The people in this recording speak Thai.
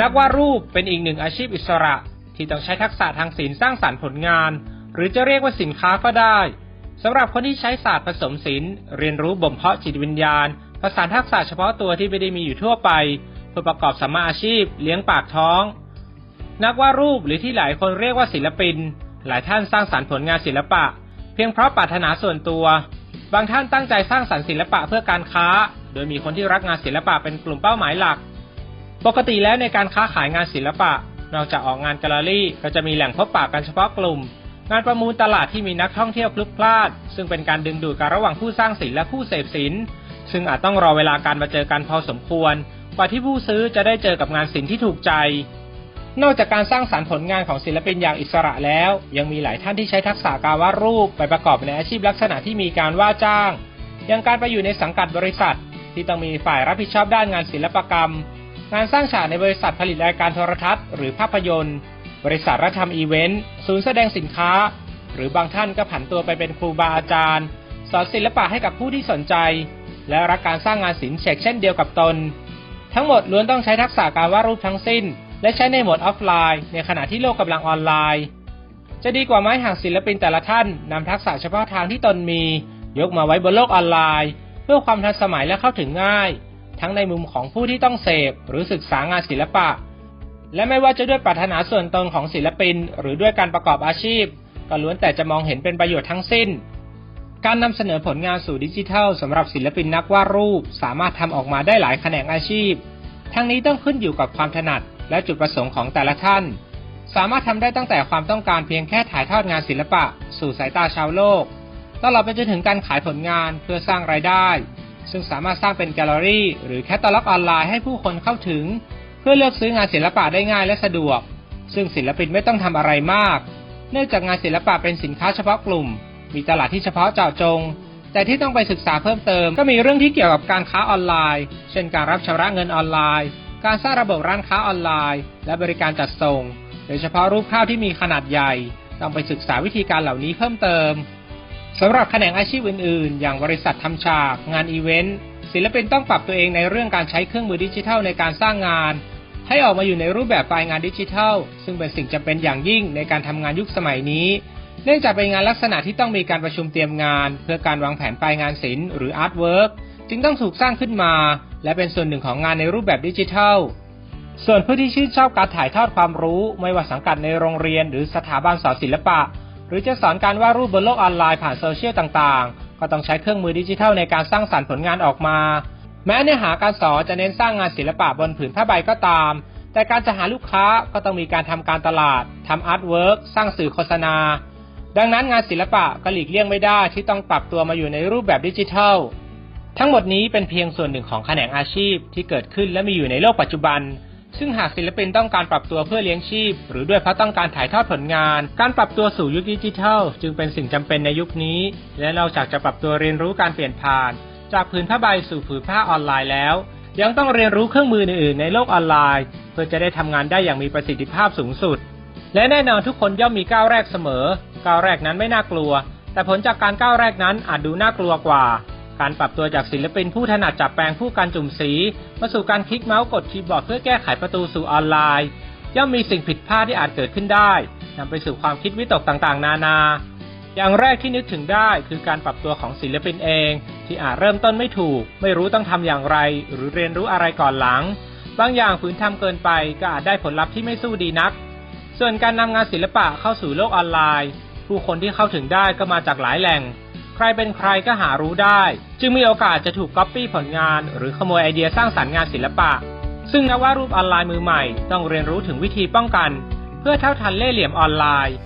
นักวาดรูปเป็นอีกหนึ่งอาชีพอิสระ ที่ต้องใช้ทักษะทางศิลป์สร้างสรรค์ผลงาน หรือจะเรียกว่าสินค้าก็ได้สำหรับคนที่ใช้ศาสตร์ผสมศิลป์เรียนรู้บ่มเพาะจิตวิญญาณผสานทักษะเฉพาะตัวที่ไม่ได้มีอยู่ทั่วไป เพื่อประกอบสมาอาชีพ เลี้ยงปากท้อง นักวาดรูปหรือที่หลายคนเรียกว่าศิลปิน หลายท่านสร้างสรรค์ผลงานศิลปะ เพียงเพราะปรารถนาส่วนตัว บางท่านตั้งใจสร้างสรรค์ศิลปะเพื่อการค้า โดยมีคนที่รักงานศิลปะเป็นกลุ่มเป้าหมายหลัก ปกติแล้วในการค้าขายงานศิลปะ นอกจากออกงานแกลเลอรี่ ก็จะมีแหล่งพบปะกันเฉพาะกลุ่ม งานประมูลตลาดที่มีนักท่องเที่ยวพลุกพลานซึ่งเป็นการดึงดูดกันระหว่างผู้สร้างศิลป์และผู้เสพศิลป์ซึ่งอาจต้องรอเวลาการมาเจอกันพอสมควรกว่าที่ผู้ซื้อจะได้เจอกับงานศิลป์ที่ถูกใจ นอกจากการสร้างสรรค์ผลงานของศิลปินอย่างอิสระแล้ว ยังมีหลายท่านที่ใช้ทักษะการวาดรูปไปประกอบในอาชีพลักษณะที่มีการว่าจ้าง อย่างการไปอยู่ในสังกัดบริษัท ที่ต้องมีฝ่ายรับผิดชอบด้านงานศิลปกรรม งานสร้างฉากในบริษัทผลิตรายการโทรทัศน์หรือภาพยนตร์ บริษัทรับทำอีเวนต์ศูนย์แสดงสินค้า หรือบางท่านก็ผันตัวไปเป็นครูบาอาจารย์ สอนศิลปะให้กับผู้ที่สนใจ และรักการสร้างงานศิลป์เชกเช่นเดียวกับตน ทั้งหมดล้วนต้องใช้ทักษะการวาดรูปทั้งสิ้น และใช้ในโหมดออฟไลน์ ในขณะที่โลกกำลังออนไลน์ จะดีกว่าไหมหากศิลปินแต่ละท่านนำทักษะเฉพาะทางที่ตนมี ยกมาไว้บนโลกออนไลน์ เพื่อความทันสมัยและเข้าถึงง่าย ทั้งในมุมของผู้ที่ต้องเสพหรือศึกษางานศิลปะ และไม่ว่าจะด้วยปรารถนาส่วนตนของศิลปิน หรือด้วยการประกอบอาชีพ ก็ล้วนแต่จะมองเห็นเป็นประโยชน์ทั้งสิ้น การนำเสนอผลงานสู่ดิจิทัลสำหรับศิลปินนักวาดรูป สามารถทำออกมาได้หลายแขนงอาชีพ ทั้งนี้ต้องขึ้นอยู่กับความถนัด และจุดประสงค์ของแต่ละท่าน สามารถทำได้ตั้งแต่ความต้องการเพียงแค่ถ่ายทอดงานศิลปะ สู่สายตาชาวโลกตลอดไปจนถึงการขายผลงานเพื่อสร้างรายได้ ซึ่งสามารถสร้างเป็นแกลเลอรี่ หรือแคตตาล็อกออนไลน์ให้ผู้คนเข้าถึง เพื่อเลือกซื้องานศิลปะได้ง่ายและสะดวก ซึ่งศิลปินไม่ต้องทำอะไรมาก เนื่องจากงานศิลปะเป็นสินค้าเฉพาะกลุ่ม มีตลาดที่เฉพาะเจาะจง แต่ที่ต้องไปศึกษาเพิ่มเติม ก็มีเรื่องที่เกี่ยวกับการค้าออนไลน์ เช่นการรับชำระเงินออนไลน์ การสร้างระบบร้านค้าออนไลน์ และบริการจัดส่ง โดยเฉพาะรูปข้าวที่มีขนาดใหญ่ต้องไปศึกษาวิธีการเหล่านี้เพิ่มเติม สำหรับแขนงอาชีพอื่น ๆ อย่างบริษัททำฉาก งานอีเวนต์ศิลปินต้องปรับตัวเองในเรื่องการใช้เครื่องมือดิจิทัลในการสร้างงาน ให้ออกมาอยู่ในรูปแบบไฟล์งานดิจิทัล ซึ่งเป็นสิ่งจำเป็นอย่างยิ่งในการทำงานยุคสมัยนี้ เนื่องจากเป็นงานลักษณะที่ต้องมีการประชุมเตรียมงาน เพื่อการวางแผนไฟล์งานศิลป์หรืออาร์ตเวิร์กจึงต้องถูกสร้างขึ้นมา และเป็นส่วนหนึ่งของงานในรูปแบบดิจิทัลส่วนผู้ที่ชื่นชอบการถ่ายทอดความรู้ ไม่ว่าสังกัดในโรงเรียน หรือสถาบันสอนศิลปะ หรือจะสอนการวาดรูปบนโลกออนไลน์ผ่านโซเชียลต่างๆ ก็ต้องใช้เครื่องมือดิจิทัลในการสร้างสรรค์ผลงานออกมา แม้เนื้อหาการสอนจะเน้นสร้างงานศิลปะบนผืนผ้าใบก็ตาม แต่การจะหาลูกค้าก็ต้องมีการทำการตลาดทำอาร์ตเวิร์กสร้างสื่อโฆษณา ดังนั้นงานศิลปะก็หลีกเลี่ยงไม่ได้ที่ต้องปรับตัวมาอยู่ในรูปแบบดิจิทัล ทั้งหมดนี้เป็นเพียงส่วนหนึ่งของแขนงอาชีพที่เกิดขึ้นและมีอยู่ในโลกปัจจุบัน ซึ่งหากศิลปินต้องการปรับตัวเพื่อเลี้ยงชีพ หรือด้วยเพราะต้องการถ่ายทอดผลงาน การปรับตัวสู่ยุคดิจิทัล จึงเป็นสิ่งจำเป็นในยุคนี้ และนอกจากจะปรับตัวเรียนรู้การเปลี่ยนผ่าน จากผืนผ้าใบสู่ผืนผ้าออนไลน์แล้ว ยังต้องเรียนรู้เครื่องมืออื่นๆในโลกออนไลน์ เพื่อจะได้ทำงานได้อย่างมีประสิทธิภาพสูงสุด และแน่นอนทุกคนย่อมมีก้าวแรกเสมอ ก้าวแรกนั้นไม่น่ากลัว แต่ผลจากการก้าวแรกนั้นอาจดูน่ากลัวกว่า การปรับตัวจากศิลปินผู้ถนัดจับแปลงผู้การจุ่มสี มาสู่การคลิกเมาส์กดคีย์บอร์ดเพื่อแก้ไขประตูสู่ออนไลน์ ย่อมมีสิ่งผิดพลาดที่อาจเกิดขึ้นได้นำไปสู่ความคิดวิตกต่างๆ นานา อย่างแรกที่นึกถึงได้คือการปรับตัวของศิลปินเอง ที่อาจเริ่มต้นไม่ถูก ไม่รู้ต้องทำอย่างไร หรือเรียนรู้อะไรก่อนหลัง บางอย่างฝืนทำเกินไปก็อาจได้ผลลัพธ์ที่ไม่สู้ดีนัก ส่วนการนำงานศิลปะเข้าสู่โลกออนไลน์ ผู้คนที่เข้าถึงได้ก็มาจากหลายแหล่ง ใครเป็นใครก็หารู้ได้ จึงมีโอกาสจะถูกก๊อปปี้ผลงาน หรือขโมยไอเดียสร้างสรรค์งานศิลปะ ซึ่งนักวาดรูปออนไลน์มือใหม่ ต้องเรียนรู้ถึงวิธีป้องกัน เพื่อเท่าทันเล่ห์เหลี่ยมออนไลน์